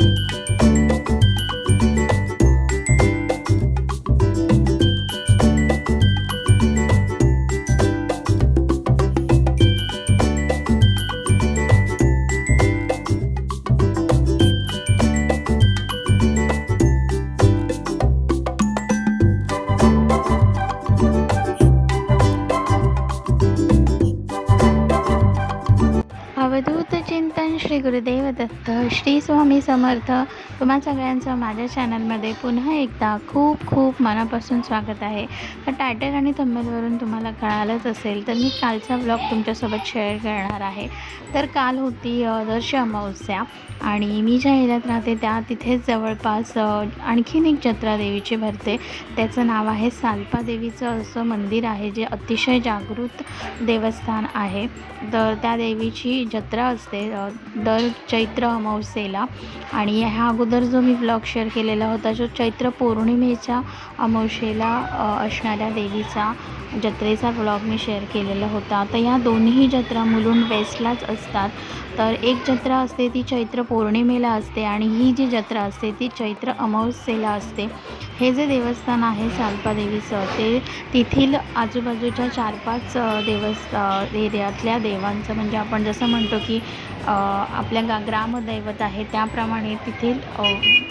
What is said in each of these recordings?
you. Shri Swami Samarth. तुम्हा सगळ्यांचं माझ्या चॅनलमध्ये पुन्हा एकदा खूप खूप मनापासून स्वागत आहे. तर टायटल आणि थंबेलवरून तुम्हाला कळालंच असेल तर मी कालचा ब्लॉग तुमच्यासोबत शेअर करणार आहे. तर काल होती दर्श अमावस्या आणि मी ज्या एरियात राहते त्या तिथेच जवळपास आणखीन एक जत्रा देवीची भरते. त्याचं नाव आहे सालपा देवीचं असं मंदिर आहे जे अतिशय जागृत देवस्थान आहे. तर त्या देवीची जत्रा असते दर चैत्र अमावस्येला आणि ह्या अगोदर जो मी ब्लॉग शेअर केलेला होता जो चैत्र पौर्णिमेच्या अमावशेला असणाऱ्या देवीचा जत्रेचा ब्लॉग मी शेअर केलेला होता. तर या दोन्ही जत्रा मुलुंड वेस्टलाच असतात. तर एक जत्रा असते ती चैत्र पौर्णिमेला असते आणि ही जी जत्रा असते ती चैत्र अमावस्येला असते. हे जे देवस्थान आहे सालपा देवीचं ते तेथील आजूबाजूच्या चार पाच देवस्थ एरियातल्या देवांचं म्हणजे आपण जसं म्हणतो की आपल्या गा ग्रामदैवत आहे. त्याप्रमाणे तेथील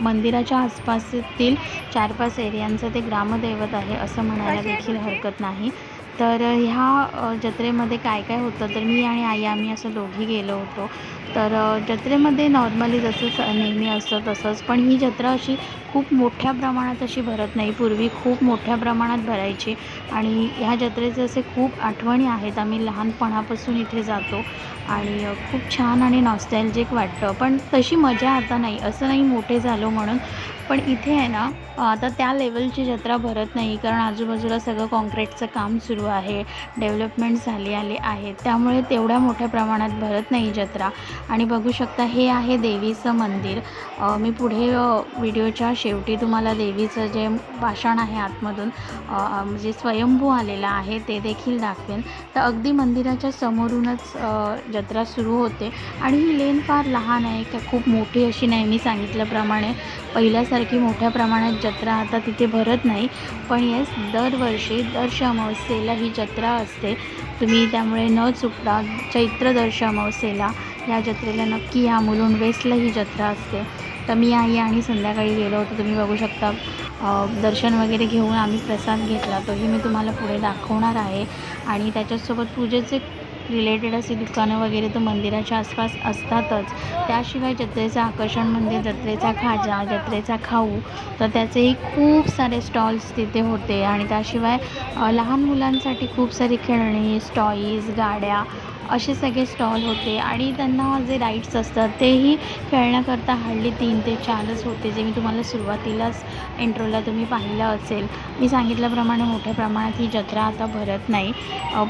मंदिराच्या आसपासतील चार पाच एरियांचं ते ग्रामदैवत आहे असं म्हणायला देखील हरकत नाही. तर ह्या जत्रेमध्ये काय काय होतं? तर मी आणि आई आम्ही असं दोघी गेलो होतो. तर जत्रेमध्ये नॉर्मली जसं नेहमी असतं तसंच. पण ही जत्रा अशी खूप मोठ्या प्रमाणात अशी भरत नाही. पूर्वी खूप मोठ्या प्रमाणात भरायची. आणि ह्या जत्रेचे असे खूप आठवणी आहेत. आम्ही लहानपणापासून इथे जातो. आणि खूप छान आणि नॉस्टॅल्जिक वाटतं. पण तशी मजा आता नाही. असं नाही मोठे झालो म्हणून. पण इथे आहे ना आता त्या लेवलची जत्रा भरत नाही. कारण आजूबाजूला सगळं कॉन्क्रीटचं काम सुरू आहे. डेव्हलपमेंट झाली आली आहे. त्यामुळे तेवढ्या मोठ्या प्रमाणात भरत नाही जत्रा. आणि बघू शकता हे आहे देवीचं मंदिर. मी पुढे व्हिडिओच्या शेवटी तुम्हाला देवीचं जे भाषण आहे आतमधून म्हणजे स्वयंभू आलेलं आहे ते देखील दाखवेन. तर अगदी मंदिराच्या समोरूनच जत्रा सुरू होते. आणि ही लेन फार लहान आहे. का खूप मोठी अशी नाही मी सांगितल्याप्रमाणे पहिल्यासारखी मोठ्या प्रमाणात जत्रा आता तिथे भरत नाही. पण येस दरवर्षी दर्शमावस्येला ही जत्रा असते. तुम्ही त्यामुळे न चुकता चैत्र दर्श अमावस्येला या जत्रेला नक्की या मुलुंड वेस्टला ही जत्रा असते. तर मी आई आणि संध्याकाळी गेलो होतो. तुम्ही बघू शकता दर्शन वगैरे घेऊन आम्ही प्रसाद घेतला. तोही मी तुम्हाला पुढे दाखवणार आहे. आणि त्याच्यासोबत पूजेचे रिलेटेड अशी दुकानं वगैरे तर मंदिराच्या आसपास असतातच. त्याशिवाय जत्रेचं आकर्षण म्हणजे जत्रेचा खाजा जत्रेचा खाऊ तर त्याचेही खूप सारे स्टॉल्स तिथे होते. आणि त्याशिवाय लहान मुलांसाठी खूप सारी खेळणी स्टॉईज गाड्या असे सगळे स्टॉल होते आणि त्यांना जे राईड्स असतात तेही खेळण्याकरता हल्ली तीन ते चारच होते जे मी तुम्हाला सुरुवातीलाच इंट्रोला तुम्ही पाहिलं असेल. मी सांगितल्याप्रमाणे मोठ्या प्रमाणात ही जत्रा आता भरत नाही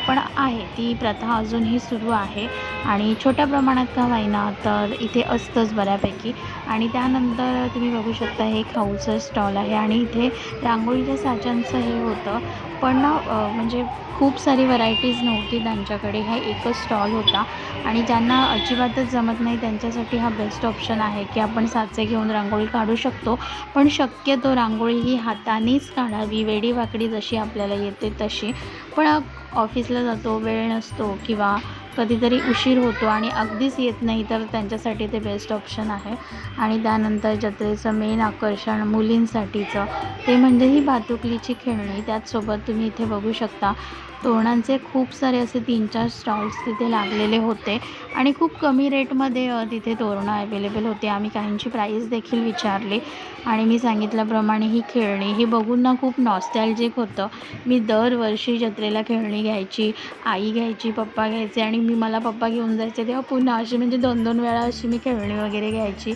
पण आहे ती प्रथा अजूनही सुरू आहे. आणि छोट्या प्रमाणात का होईना तर इथे असतंच बऱ्यापैकी. आणि त्यानंतर तुम्ही बघू शकता हे खाऊचं स्टॉल आहे आणि इथे रांगोळीच्या साच्यांचं हे होतं. पण म्हणजे खूप सारी व्हरायटीज नव्हती त्यांच्याकडे. हा एकच स्टॉल होता आणि ज्यांना अजिबातच जमत नाही त्यांच्यासाठी हा बेस्ट ऑप्शन आहे की आपण साचे घेऊन रांगोळी काढू शकतो. पण शक्यतो रांगोळी ही हातानेच काढावी वेडीवाकडी जशी आपल्याला येते तशी. पण ऑफिसला जातो वेळ नसतो किंवा कधीतरी उशीर होतो आणि अगदीच येत नाही तर त्यांच्यासाठी ते बेस्ट ऑप्शन आहे. आणि त्यानंतर जत्रेचं मेन आकर्षण मुलींसाठीचं ते म्हणजे ही भातुकलीची खेळणी. त्याचसोबत तुम्ही इथे बघू शकता तोरणांचे खूप सारे असे तीन चार स्टॉल्स तिथे लागलेले होते. आणि खूप कमी रेटमध्ये तिथे तोरणं अवेलेबल होते. आम्ही काहींची प्राईस देखील विचारली. आणि मी सांगितल्याप्रमाणे ही खेळणी ही बघून ना खूप नॉस्टॅल्जिक होतं. मी दरवर्षी जत्रेला खेळणी घ्यायची आई घ्यायची पप्पा घ्यायचे आणि मी मला पप्पा घेऊन जायचे तेव्हा पुन्हा अशी म्हणजे दोन दोन वेळा अशी मी खेळणी वगैरे घ्यायची.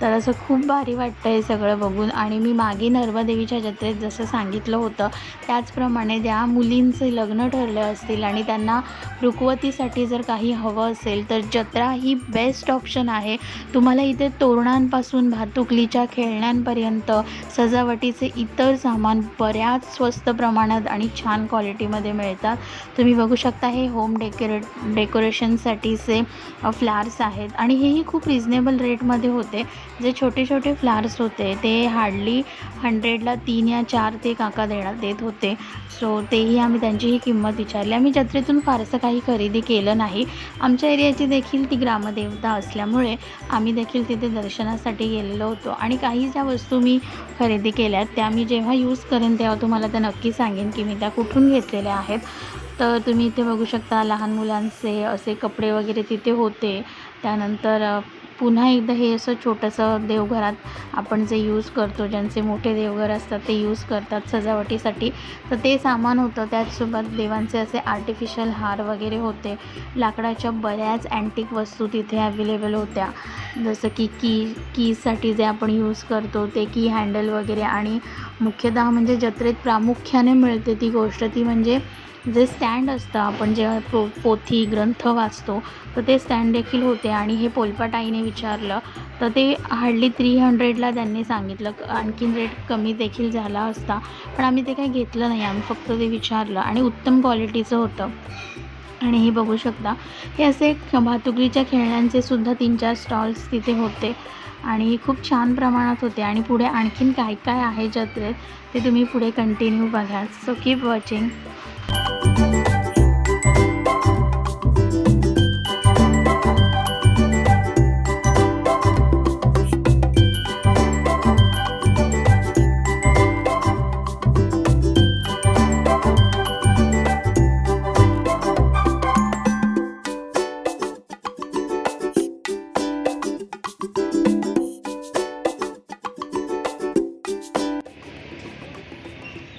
तर असं खूप भारी वाटतं हे सगळं बघून. आणि मी मागे नर्मदेवीच्या जत्रेत जसं सांगितलं होतं त्याचप्रमाणे ज्या मुलींचे लग्न ठरले असतील आणि त्यांना रुकवतीसाठी जर काही हवं असेल तर जत्रा ही बेस्ट ऑप्शन आहे. तुम्हाला इथे तोरणांपासून भातुकलीच्या खेळण्यांपर्यंत सजावटीचे इतर सामान बऱ्याच स्वस्त प्रमाणात आणि छान क्वालिटीमध्ये मिळतात. तुम्ही बघू शकता हे होम डेकोरेट डेकोरेशनसाठीचे फ्लार्स आहेत. आणि हेही खूप रिजनेबल रेटमध्ये होते. जे छोटे छोटे फ्लावर्स होते ते हार्डली हंड्रेडला तीन या चार ते काका देण्यात देत होते. सो तेही आम्ही त्यांचीही किंमत विचारली. आम्ही जत्रेतून फारसं काही खरेदी केलं नाही. आमच्या एरियाची देखील ती ग्रामदेवता असल्यामुळे आम्ही देखील तिथे दर्शनासाठी गेलेलो होतो. आणि काही ज्या वस्तू मी खरेदी केल्या त्या मी जेव्हा यूज करेन तेव्हा तुम्हाला त्या नक्की सांगेन की मी त्या कुठून घेतलेल्या आहेत. तर तुम्ही इथे बघू शकता लहान मुलांचे असे कपडे वगैरे तिथे होते. त्यानंतर पुन्हा एकदा हे असं छोटंसं देवघरात आपण जे यूज करतो ज्यांचे मोठे देवघर असतात ते यूज करतात सजावटीसाठी. तर ते सामान होतं त्याचसोबत देवांचे असे आर्टिफिशियल हार वगैरे होते. लाकडाच्या बऱ्याच अँटिक वस्तू तिथे अवेलेबल होत्या. जसं की की कीसाठी जे आपण यूज करतो ते की हँडल वगैरे आणि मुख्यतः म्हणजे जत्रेत प्रामुख्याने मिळते ती गोष्ट ती म्हणजे जे स्टँड असतं आपण जेव्हा पो पोथी ग्रंथ वाचतो तर ते स्टँड देखील होते. आणि हे पोलपाटाईने विचारलं तर ते हार्डली थ्री हंड्रेडला त्यांनी सांगितलं. आणखीन रेट कमी देखील झाला असता. पण आम्ही ते काही घेतलं नाही. आम्ही फक्त ते विचारलं. आणि उत्तम क्वालिटीचं होतं. आणि हे बघू शकता. हे असे भातुकलीच्या खेळण्यांचे सुद्धा तीन चार स्टॉल्स तिथे होते. आणि खूप छान प्रमाणात होते. आणि पुढे आणखीन काय काय आहे जत्रेत ते तुम्ही पुढे कंटिन्यू बघा. सो कीप वॉचिंग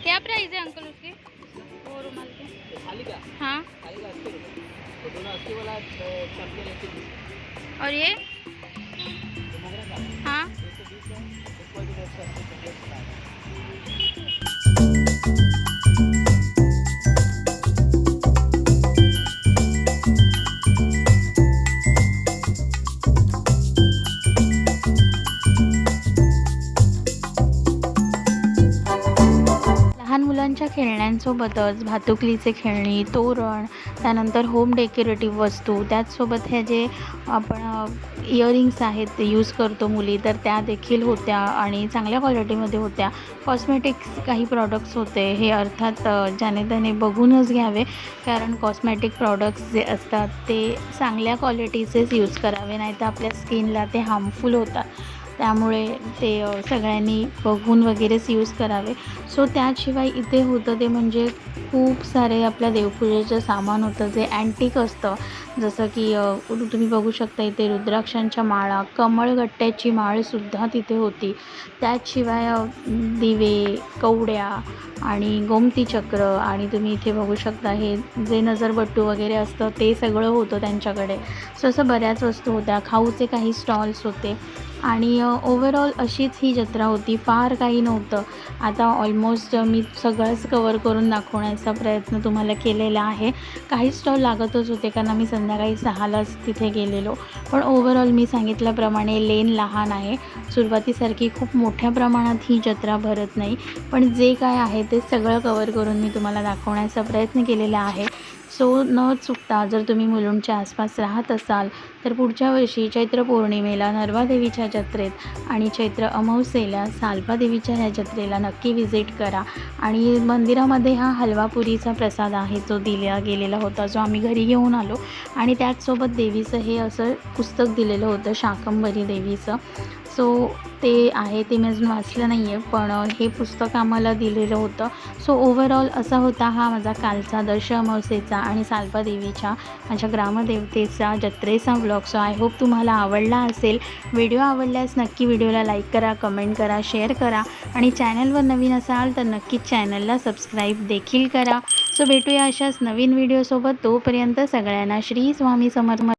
क्या प्राइस है हाँ. और ये? हाँ. त्यासोबतच भातुकलीचे खेळणी तोरण त्यानंतर होम डेकोरेटिव्ह वस्तू त्याचसोबत हे जे आपण इयरिंग्स आहेत यूज करतो मुली तर त्या देखील होत्या आणि चांगल्या क्वालिटीमध्ये होत्या. कॉस्मेटिक्स काही प्रॉडक्ट्स होते हे अर्थात ज्याने त्याने बघूनच घ्यावे कारण कॉस्मेटिक प्रॉडक्ट्स जे असतात ते चांगल्या क्वालिटीचेच यूज करावे नाही तर आपल्या स्किनला ते हार्मफुल होतात. त्यामुळे ते सगळ्यांनी बघून वगैरेच यूज करावे. सो त्याशिवाय इथे होतं ते म्हणजे खूप सारे आपल्या देवपूजेचं सामान होतं जे अँटिक असतं. जसं की तुम्ही बघू शकता इथे रुद्राक्षांच्या माळा कमळगट्ट्याची माळसुद्धा तिथे होती. त्याचशिवाय दिवे कवड्या आणि गोमती चक्र आणि तुम्ही इथे बघू शकता हे जे नजरबट्टू वगैरे असतं ते सगळं होतं त्यांच्याकडे. सो असं बऱ्याच वस्तू होत्या. खाऊचे काही स्टॉल्स होते. आणि ओव्हरऑल अशीच ही जत्रा होती. फार काही नव्हतं. आता ऑलमोस्ट मी सगळंच कवर करून दाखवण्याचा प्रयत्न तुम्हाला केलेला आहे. काही स्टॉल लागतच होते कारण आम्ही संध्याकाळी सहालाच तिथे गेलेलो. पण ओव्हरऑल मी सांगितल्याप्रमाणे लेन लहान आहे. सुरुवातीसारखी खूप मोठ्या प्रमाणात ही जत्रा भरत नाही. पण जे काय आहे ते सगळं कवर करून मी तुम्हाला दाखवण्याचा प्रयत्न केलेला आहे. सो न चुकता जर तुम्ही मुलुंडच्या आसपास राहत असाल तर पुढच्या वर्षी चैत्र पौर्णिमेला नर्वादेवीच्या जत्रेत आणि चैत्र अमावस्येला सालबादेवीच्या ह्या जत्रेला नक्की व्हिजिट करा. आणि मंदिरामध्ये हा हलवापुरीचा प्रसाद आहे जो दिला गेलेला होता जो आम्ही घरी घेऊन आलो. आणि त्याचसोबत देवीचं हे असं पुस्तक दिलेलं होतं शाकंबरी देवीचं. सो ते आहे ते मी अजून वाचलं नाही आहे पण हे पुस्तक आम्हाला दिलेलं होतं. सो ओव्हरऑल असा होता हा माझा कालचा दश अमावस्येचा आणि सालबादेवीच्या माझ्या ग्रामदेवतेचा जत्रेचा ब्लॉग सो आय होप तुम्हाला आवडला असेल. व्हिडिओ आवडल्यास नक्की व्हिडिओला लाईक करा कमेंट करा शेअर करा. आणि चॅनलवर नवीन असाल तर नक्कीच चॅनलला सबस्क्राईब देखील करा. सो भेटूया अशाच नवीन व्हिडिओसोबत तोपर्यंत सगळ्यांना श्री स्वामी समर्थ